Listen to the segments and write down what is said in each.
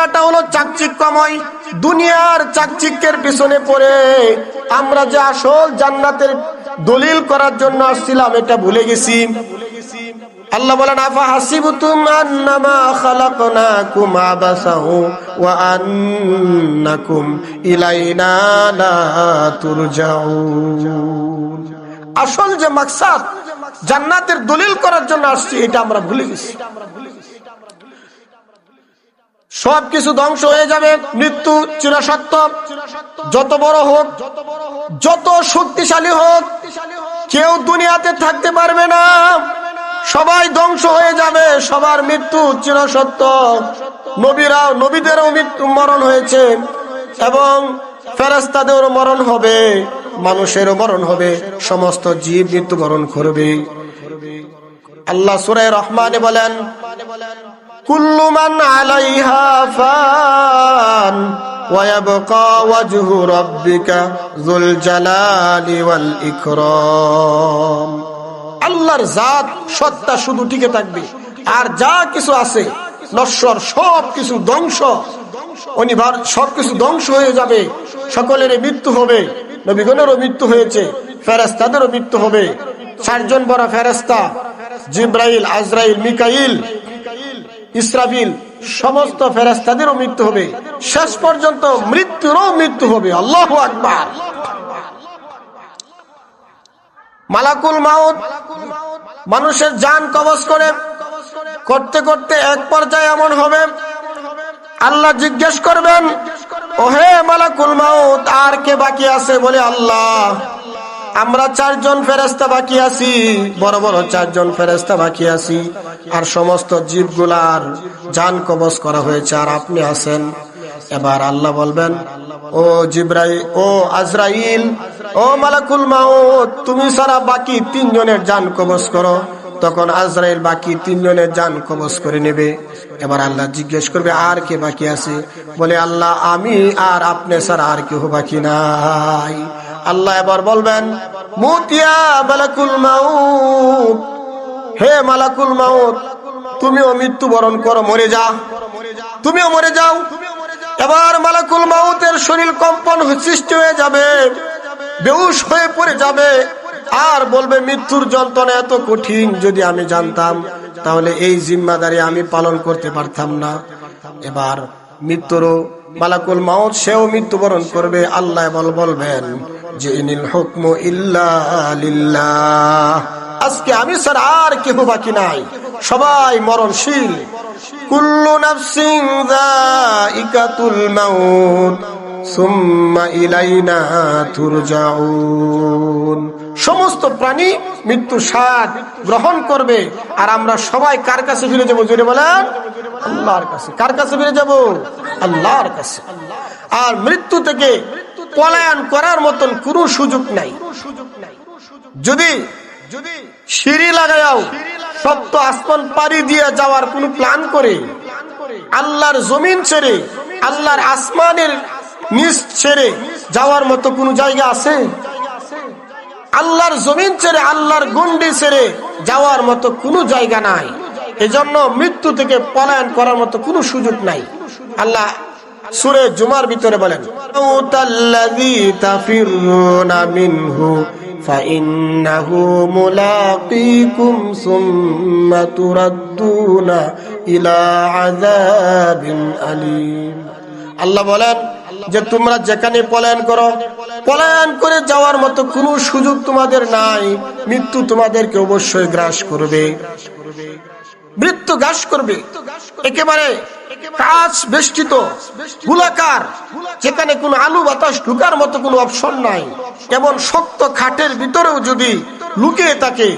দুনিয়াটা হলো চাকচিক্যময়। দুনিয়ার চাকচিক্যের পিছনে পড়ে আমরা যে আসল জান্নাতের দলিল করার জন্য আসছিলাম, এটা ভুলে গেছি। আল্লাহ বলেন, আফা হাসিবতুম আন্নামা খালাকনাকুম আবাসাহু ওয়া আন্নাকুম ইলাইনা লা তুরজাউন। আসল যে মাকসাদ, জান্নাতের দলিল করার জন্য আসছি, এটা আমরা ভুলে গেছি। সব কিছু ধ্বংস হয়ে যাবে, মৃত্যু চিরসত্য। যত বড় হোক, যত শক্তিশালী হোক, কেউ দুনিয়াতে থাকতে পারবে না। সবাই ধ্বংস হয়ে যাবে, সবার মৃত্যু চিরসত্য। নবীরাও, নবীদেরও মৃত্যু মরণ হয়েছে এবং ফেরাস্তাদেরও মরণ হবে, মানুষেরও মরণ হবে, সমস্ত জীব মৃত্যুবরণ করবে। আল্লাহ সুরাই রহমানে বলেন কুল্লু মান আলাইহা ফান ويبقى وجه ربك ذو الجلال والإكرام আল্লাহর জাত সত্তা শুধু টিকে থাকবে আর যা কিছু আছে নশ্বর সব কিছু ধ্বংস অনিবার সব কিছু ধ্বংস হয়ে যাবে সকলের মৃত্যু হবে নবীগণেরও মৃত্যু হয়েছে ফেরেস্তাদেরও মৃত্যু হবে চারজন বড় ফেরেস্তা জিব্রাইল আজরাইল মিকাইল ইসরাফিল, সমস্ত ফেরেস্তাদেরও মৃত্যু হবে। শেষ পর্যন্ত মৃত্যুরও মৃত্যু হবে। আল্লাহ আকবার। মালাকুল মাউত, মানুষের যান কবজ করে। করতে করতে এক পর্যায়ে এমন হবে, আল্লাহ জিজ্ঞেস করবেন ও ওহে মালাকুল মাউত, আর কে বাকি আছে? বলে, আল্লাহ। আমরা চারজন ফেরেস্তা বাকি আছি, বড় বড় চারজন ফেরেস্তা বাকি আছি। আর সমস্ত জীবগুলার যান কবজ করা হয়েছে, আর আপনি আছেন। এবার আল্লাহ বলবেন, ও জিব্রাই ও আজরাইল, ও মালাকুল মাউত, তুমি সারা বাকি তিনজনের যান কবজ করো। তখন আজরাইল বাকি তিনজনের যান কবজ করে নেবে। এবার আল্লাহ জিজ্ঞেস করবে, আর কে বাকি আছে? বলে, আল্লাহ, আমি আর আপনি স্যার আর কেউ বাকি নাই। আল্লাহ এবার বলবেন, মুতিয়া মালাকুল মাউত। হে মালাকুল মাউত, তুমিও মৃত্যুবরণ করো, মরে যা। তুমিও মরে যাও। এবার মালাকুল মাউতের শরীর কম্পন সৃষ্টি হয়ে যাবে বেউস হয়ে পড়ে যাবে। আর বলবে, মৃত্যুর যন্ত্রণা এত কঠিন, যদি আমি জানতাম, তাহলে এই জিম্মাদারি আমি পালন করতে পারতাম না। এবার মৃত্যুরও মালাকুল মাউত, সেও মৃত্যুবরণ করবে, আল্লাহ বল, বলবেন যে, ইনিল হুকম ইল্লাহ আজকে আমি স্যার আর কেহ বাকি নাই। সবাই মরণশীল। কুল্লু নাফসিং যায়িকাতুল মাউত, সুম্মা ইলাইনা তুরজাউন। সমস্ত প্রাণী মৃত্যু স্বাদ গ্রহণ করবে। আর আমরা সবাই কার কাছে ফিরে যাব? জুড়ে বলেন, আল্লাহর কাছে। কার কাছে ফিরে যাব? আল্লাহর কাছে। আর মৃত্যু থেকে পলায়ন করার মতন কোনো সুযোগ নাই। যদি যদি সিঁড়ি লাগাও সপ্ত আসমান পাড়ি দিয়ে যাওয়ার কোন প্ল্যান করে, আল্লাহর জমিন ছেড়ে, আল্লাহর আসমানের নিচ ছেড়ে যাওয়ার মতো কোন জায়গা আছে? আল্লাহর জমিন ছেড়ে, আল্লাহর গুন্ডি ছেড়ে যাওয়ার মতো কোনো জায়গা নাই। এজন্য মৃত্যু থেকে পলায়ন করার মতো কোনো সুযোগ নাই। আল্লাহ সুরে জুমার ভিতরে বলেন আল্লাহ বলেন যে তোমরা যেখানে পলায়ন করো পলায়ন করে যাওয়ার মতো কোনো সুযোগ তোমাদের নাই। মৃত্যু তোমাদেরকে অবশ্যই গ্রাস করবে। মৃত্যু গ্রাস করবে। একেবারে কাজ বেষ্টিত গোলাকার যেখানে কোনো আলু বাতাস ঢুকার মতো কোনো অপশন নাই। এমন শক্ত খাটের ভিতরেও যদি লুকিয়ে থাকে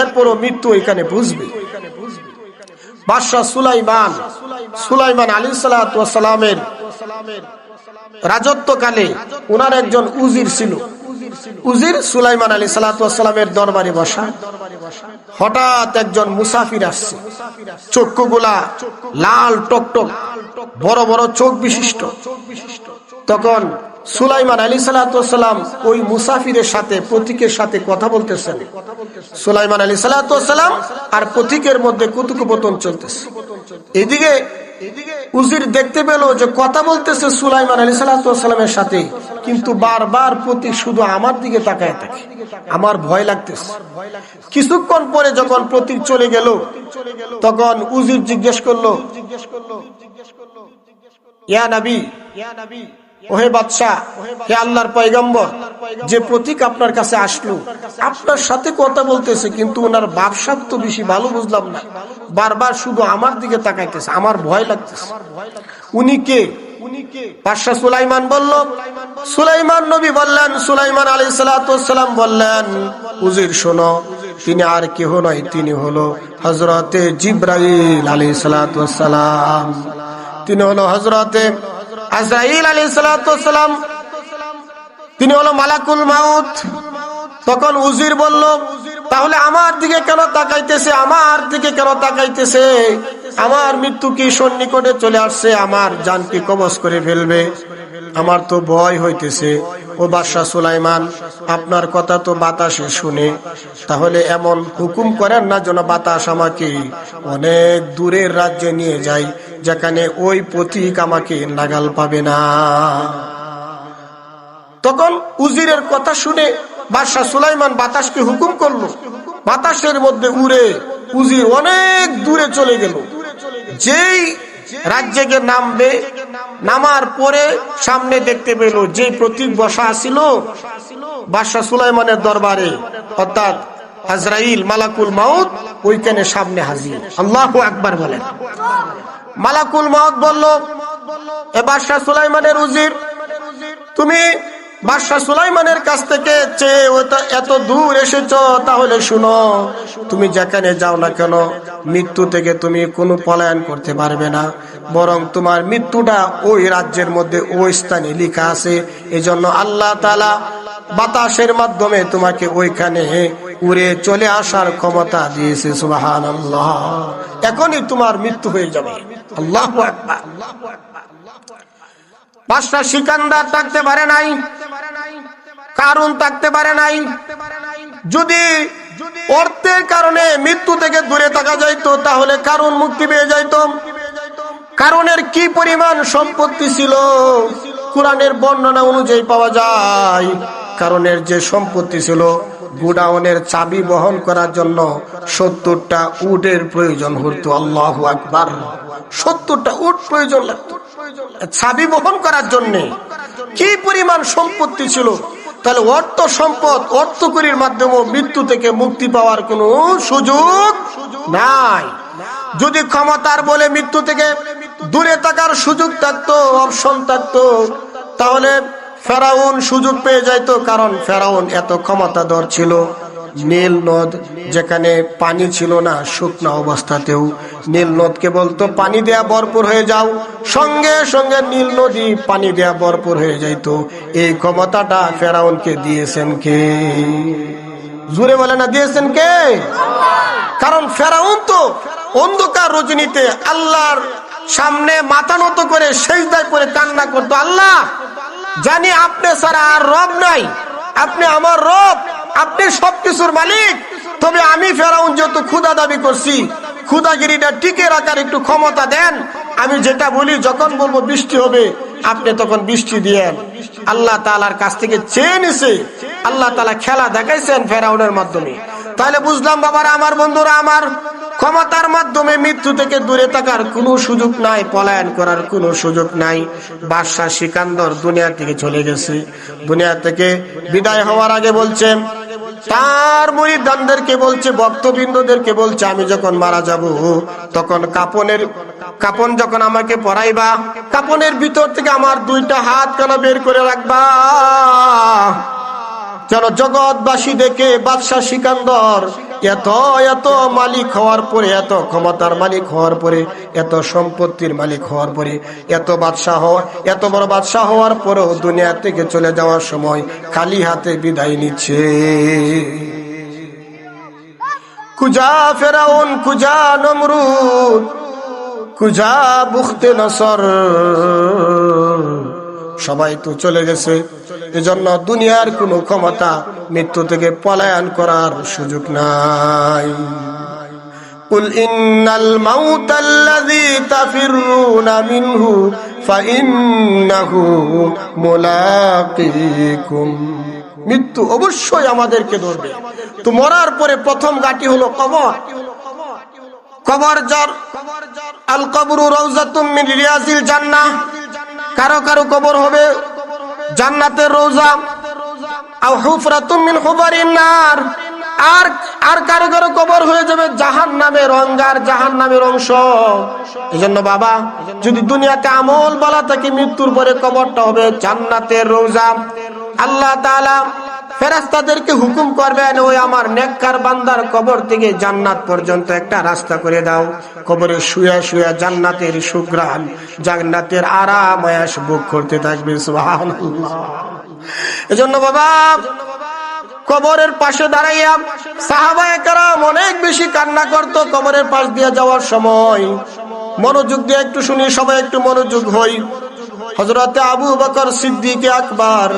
এরপরও মৃত্যু এখানে বুঝবে। বাদশাহ সুলাইমান সুলাইমান আলী সালামের রাজত্বকালে উনার একজন উজির ছিল। উজির সুলাইমান আলী সালাতামের দরবারে বসা। হঠাৎ একজন মুসাফির আসছে। চক্ষুগুলা লাল টকটক, বড় বড় চোখ বিশিষ্ট। তখন সুলাইমান আলী সালাতাম ওই মুসাফিরের সাথে, প্রতীকের সাথে কথা বলতেছেন। সুলাইমান আলী সালাতাম আর প্রতীকের মধ্যে কুতুকুপতন চলতেছে। এদিকে এদিকে উজির দেখতে পেল যে কথা বলতেছে সুলাইমান আলী সাল্লাহামের সাথে। কিন্তু বারবার প্রতি শুধু আমার দিকে তাকায় থাকে। আমার ভয় লাগতেছে। কিছুক্ষণ পরে যখন প্রতীক চলে গেল, তখন উজির জিজ্ঞেস করল জিজ্ঞেস করল, ইয়া নবী ওহে বাদশাহ, হে আল্লাহর পয়গম্বর, যে প্রতীক আপনার কাছে আসলো, আপনার সাথে কথা বলতেছে, কিন্তু ওনার বাপসাপ তো বেশি ভালো বুঝলাম না। বারবার শুধু আমার দিকে তাকাইতেছে, আমার ভয় লাগতেছে। উনি কে? তিনি আর কেহ নয়, তিনি হলো হজরতে জিব্রাইল আলী সালাম। তিনি হলো হজরতে আজরাইল আলী সালাম, তিনি হলো মালাকুল মাউত। তখন উজির বলল, তাহলে আমার দিকে কেন তাকাইতেছে? আমার দিকে কেন তাকাইতেছে? আমার মৃত্যু কি সন্নিকটে চলে আসছে? আমার জানকে কবচ করে ফেলবে? আমার তো ভয় হইতেছে। ও বাদশাহ সুলাইমান, আপনার কথা তো বাতাসে শুনে। তাহলে এমন হুকুম করেন না যেন বাতাস আমাকে অনেক দূরের রাজ্যে নিয়ে যায়। যেখানে ওই প্রতীক আমাকে নাগাল পাবে না। তখন উজিরের কথা শুনে বাদশাহ সুলাইমান বাতাসকে হুকুম করল। বাতাসের মধ্যে উড়ে উজির অনেক দূরে চলে গেল। যেই রাজ্যে গিয়ে নামবে নামার পরে সামনে দেখতে পেল যে প্রতীক বসা ছিল বাদশাহ সুলাইমানের দরবারে। অর্থাৎ হাজরাইল মালাকুল মাউত ওইখানে সামনে হাজির। আল্লাহ একবার বলেন। মালাকুল মাউত বলল, এ বাদশাহ সুলাইমানের উজির, তুমি বাদশাহ সুলাইমানের কাছ থেকে চেয়ে এত দূর এসেছ, তাহলে শুনো, তুমি যেখানে যাও না কেন, মৃত্যু থেকে তুমি কোনো পলায়ন করতে পারবে না। বরং তোমার মৃত্যুটা ওই রাজ্যের মধ্যে ওই স্থানে লিখা আছে। এজন্য আল্লাহ তালা বাতাসের মাধ্যমে তোমাকে ওইখানে উড়ে চলে আসার ক্ষমতা দিয়েছে আল্লাহ এখনই তোমার মৃত্যু হয়ে যাবে। আল্লাহ পাঁচটা সিকান্দার থাকতে পারে নাই কারণ থাকতে পারে নাই। যদি অর্থের কারণে মৃত্যু থেকে দূরে থাকা যাইতো, তাহলে কারণ মুক্তি পেয়ে যাইত। কারণের কি পরিমাণ সম্পত্তি ছিল, কোরআনের বর্ণনা অনুযায়ী পাওয়া যায়, কারণের যে সম্পত্তি ছিল গুডাউনের চাবি বহন করার জন্য সত্তরটা উটের প্রয়োজন হতো, আল্লাহ আকবার। সত্তরটা উট প্রয়োজন লাগতো। চাবি বহন করার জন্য কি পরিমাণ সম্পত্তি ছিল? তাহলে অর্থ সম্পদ, অর্থকরীর মাধ্যমে মৃত্যু থেকে মুক্তি পাওয়ার কোন সুযোগ নাই। যদি ক্ষমতার বলে মৃত্যু থেকে দূরে থাকার সুযোগ থাকতো, অপশন থাকতো, তাহলে ফেরাউন সুযোগ পেয়ে যাইতো কারণ ফেরাউন এত ক্ষমতাধর ছিল। নীল নদ যেখানে পানি ছিল না, শুকনো অবস্থাতেও। নীল নদকে বলতো, পানি দেয়া ভরপুর হয়ে যাও। সঙ্গে সঙ্গে নীল নদী পানি দেয়া ভরপুর হয়ে যাইতো। এই ক্ষমতাটা ফেরাউনকে দিয়েছেন কে? জুড়ে বলে না, দিয়েছেন কে? কারণ ফেরাউন তো অন্ধকার রজনীতে আল্লাহর সামনে মাথা নত করে শেষ দায় করে কান্না করতো। আল্লাহ! জানি আপনি ছাড়া আর রব নাই। আপনি আমার রব, আপনি সবকিছুর মালিক। তবে আমি ফেরাউন যত ক্ষুদা দাবি করছি ক্ষুদাগিরিটা টিকে রাখার একটু ক্ষমতা দেন। আমি যেটা বলি, যখন বলব বৃষ্টি হবে, আপনি তখন বৃষ্টি দিয়েন। আল্লাহ তালার কাছ থেকে চেয়ে নিছে। আল্লাহ তালা খেলা দেখাইছেন ফেরাউনের মাধ্যমে। তাহলে বুঝলাম, বাবার, আমার বন্ধুরা, আমার ক্ষমতার মাধ্যমে মৃত্যু থেকে দূরে থাকার কোনো সুযোগ নাই, পলায়ন করার কোনো সুযোগ নাই। বাদশাহ সিকান্দর দুনিয়া থেকে চলে গেছে। দুনিয়া থেকে বিদায় হওয়ার আগে বলছে তার মুরিদানদেরকে বলছে, ভক্তবৃন্দদেরকে বলছে, আমি যখন মারা যাব, তখন কাপনের, কাপন যখন আমাকে পরাইবা কাপনের ভিতর থেকে আমার দুইটা হাত কেন বের করে রাখবা? যেন জগৎবাসী দেখে বাদশাহ সিকান্দর এত এত মালিক হওয়ার পরে, এত ক্ষমতার মালিক হওয়ার পরে, এত সম্পত্তির মালিক হওয়ার পরে, এত বাদশাহ, এত বড় বাদশাহ হওয়ার পরেও দুনিয়া থেকে চলে যাওয়ার সময় খালি হাতে বিদায় নিচ্ছে। কুজা ফেরাউন কুজা নমরুদ কুজা বুখতে নসর। সবাই তো চলে গেছে। এজন্য দুনিয়ার কোনো ক্ষমতা মৃত্যু থেকে পলায়ন করার সুযোগ নাই قل إن الموت الذي تفرون منه فإنه ملاقيكم মৃত্যু অবশ্যই আমাদেরকে ধরবে তো মরার পরে প্রথম গাটি হলো কবর কবর যার আল কবরু রওজাতুম মিন রিয়াজিল জান্নাহ কারো কারো কবর হবে জান্নাতের রোজা আর আর কারও কারও কবর হয়ে যাবে এই জন্য বাবা, যদি দুনিয়াতে আমল থাকে, মৃত্যুর পরে কবরটা হবে জান্নাতের রোজা আল্লাহ ফেরেস্তাদেরকে হুকুম করবেন, ওই আমার নেককার বান্দার কবর থেকে জান্নাত পর্যন্ত একটা রাস্তা করে দাও। কবরে শুয়ে শুয়ে জান্নাতের সুগ্রাম জান্নাতের আরাম, আয়াস বুক করতে থাকবে। সুবহানাল্লাহ। এজন্য বাবা, কবরের পাশে দাঁড়াইয়া সাহাবায়ে অনেক বেশি কান্না করত কবরের পাশ দিয়ে যাওয়ার সময়। মনোযোগ দিয়ে একটু শুনি, সবাই একটু মনোযোগ হই। হজরতে আবু বকর সিদ্দিক আকবর,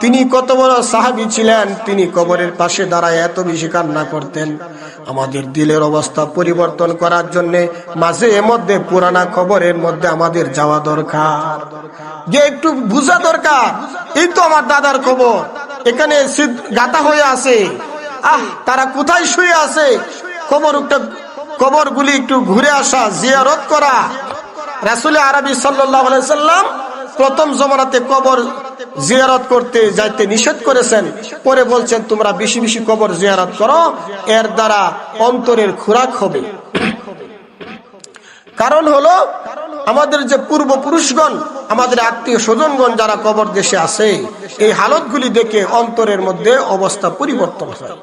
তিনি কত বড় সাহাবি ছিলেন, তিনি কবরের পাশে দাঁড়ায় এত বেশি কান্না করতেন। আমাদের দিলের অবস্থা পরিবর্তন করার জন্য মাঝে মধ্যে পুরানা খবরের মধ্যে আমাদের যাওয়া দরকার। যে একটু বুঝা দরকার, এই তো আমার দাদার খবর। এখানে গাতা হয়ে আছে। আহ, তারা কোথায় শুয়ে আছে? খবর একটা কবর গুলি একটু ঘুরে আসা, জিয়ারত করা। রাসুল আরবি সাল্লাম প্রথম জমানাতে কবর জিয়ারত করতে যাইতে নিষেধ করেছেন, পরে বলছেন, তোমরা বেশি বেশি কবর জিয়ারত করো, এর দ্বারা অন্তরের খোরাক হবে। কারণ হলো, আমাদের যে পূর্বপুরুষগণ, আমাদের আত্মীয় স্বজনগণ যারা কবর দেশে আছে, এই হালতগুলি দেখে অন্তরের মধ্যে অবস্থা পরিবর্তন হয়।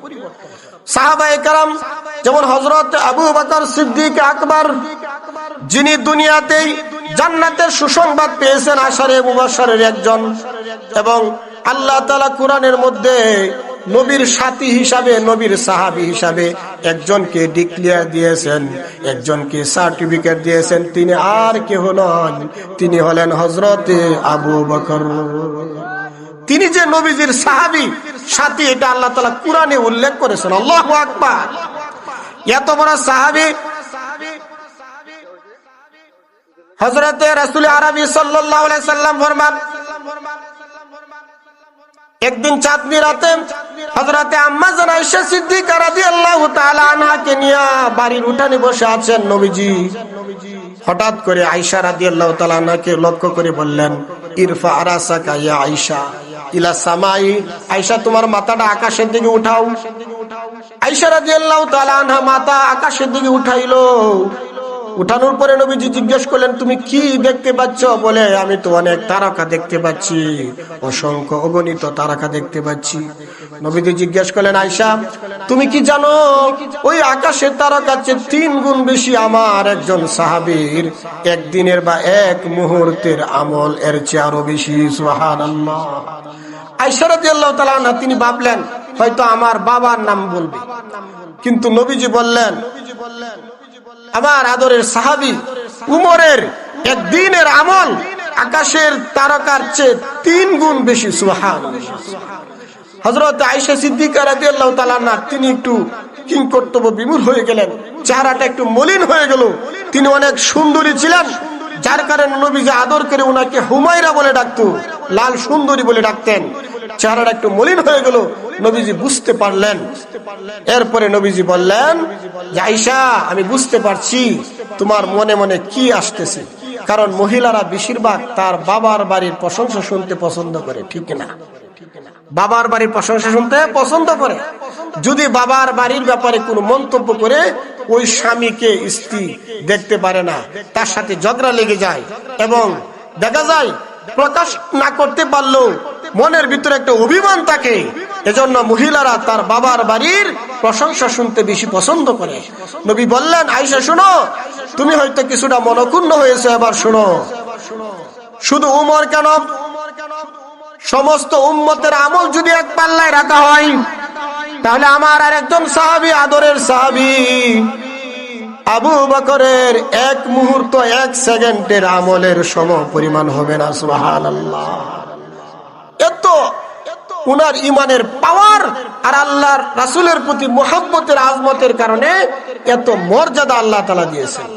সাহাবায়ে কারাম, যেমন হজরত আবু বকর সিদ্দিক আকবর, যিনি দুনিয়াতেই জান্নাতের সুসংবাদ পেয়েছেন আশারে মুবাশারের একজন। এবং আল্লাহ তালা কোরআনের মধ্যে নবীর সাথী হিসাবে, নবীর সাহাবী হিসাবে একজনকে ডিক্লেয়ার দিয়েছেন, একজনকে সার্টিফিকেট দিয়েছেন। তিনি আর কেহ নন, তিনি হলেন হজরতে আবু বকর। তিনি যে নবীজির সাহাবি, সাথী, এটা আল্লাহ তালা কোরআনে উল্লেখ করেছেন। আল্লাহ আকবার। এত বড় সাহাবি হজরতে রাসুল আরবি সাল্লাম ফরমান, একদিন চাঁদনি রাতে হজরতে আম্মা জানাইশা সিদ্দিকা তাআলা আনহাকে নিয়ে বাড়ির উঠানে বসে আছেন নবীজি। হঠাৎ করে আয়েশা রাদিয়াল্লাহু তাআলা আনহাকে লক্ষ্য করে বললেন, ইরফা আরাসাকা ইয়া আয়েশা, ইলা সামাই, আয়েশা তোমার মাথাটা আকাশের দিকে উঠাও। আয়েশা রাদিয়াল্লাহু তাআলা আনহা মাথা আকাশের দিকে উঠাইলো। উঠানোর পরে নবীজি জিজ্ঞেস করলেন, তুমি কি দেখতে পাচ্ছ? বলে, আমি তো অনেক তারকা দেখতে পাচ্ছি, অসংখ্য অগণিত তারকা দেখতে পাচ্ছি। নবীজি জিজ্ঞেস করলেন আয়সা তুমি কি জানো, ওই আকাশের তারকা চেয়ে তিন গুণ বেশি আমার একজন সাহাবীর একদিনের বা এক মুহূর্তের আমল এর চেয়ে আরও বেশি? তাআলা আনহা, তিনি ভাবলেন, হয়তো আমার বাবার নাম বলবে। কিন্তু নবীজি বললেন নবীজি বললেন আমার আদরের সাহাবি উমরের একদিনের আমল আকাশের তারকার চেয়ে তিন গুণ বেশি সুহান হজরত আইসা সিদ্দিকা তাআলা না তিনি একটু কিং কর্তব্য বিমূর হয়ে গেলেন, চেহারাটা একটু মলিন হয়ে গেল। তিনি অনেক সুন্দরী ছিলেন, যার কারণে নবীজি আদর করে ওনাকে হুমায়রা বলে ডাকতো, লাল সুন্দরী বলে ডাকতেন। চেহারাটা একটু মলিন হয়ে গেল নবীজি বুঝতে পারলেন। এরপরে নবীজি বললেন আইসা আমি বুঝতে পারছি তোমার মনে মনে কি আসতেছে। কারণ মহিলারা বেশিরভাগ তার বাবার বাড়ির প্রশংসা শুনতে পছন্দ করে, ঠিক না? বাবার বাড়ির প্রশংসা শুনতে পছন্দ করে। যদি বাবার বাড়ির ব্যাপারে কোনো মন্তব্য করে, ওই স্বামীকে স্ত্রী দেখতে পারে না, তার সাথে ঝগড়া লেগে যায় এবং দেখা যায় প্রকাশ না করতে পারলেও মনের ভিতরে একটা অভিমান থাকে এজন্য মহিলারা তার বাবার বাড়ির প্রশংসা শুনতে বেশি পছন্দ করে। নবী বললেন আইসা শুনো, তুমি হয়তো কিছুটা মনক্ষুণ্ণ হয়েছে, এবার শুনো। শুধু উমর কেন? সমস্ত উম্মতের আমল যদি এক পাল্লায় রাখা হয়, তাহলে আমার আর একজন সাহাবি, আদরের সাহাবি, আবু বকরের এক মুহূর্ত, এক সেকেন্ডের আমলের সম পরিমাণ হবে না সুহান এত উনার ইমানের পাওয়ার আর আল্লাহর রাসুলের প্রতি মোহাম্মতের আজমতের কারণে এত মর্যাদা আল্লাহ তালা দিয়েছেন।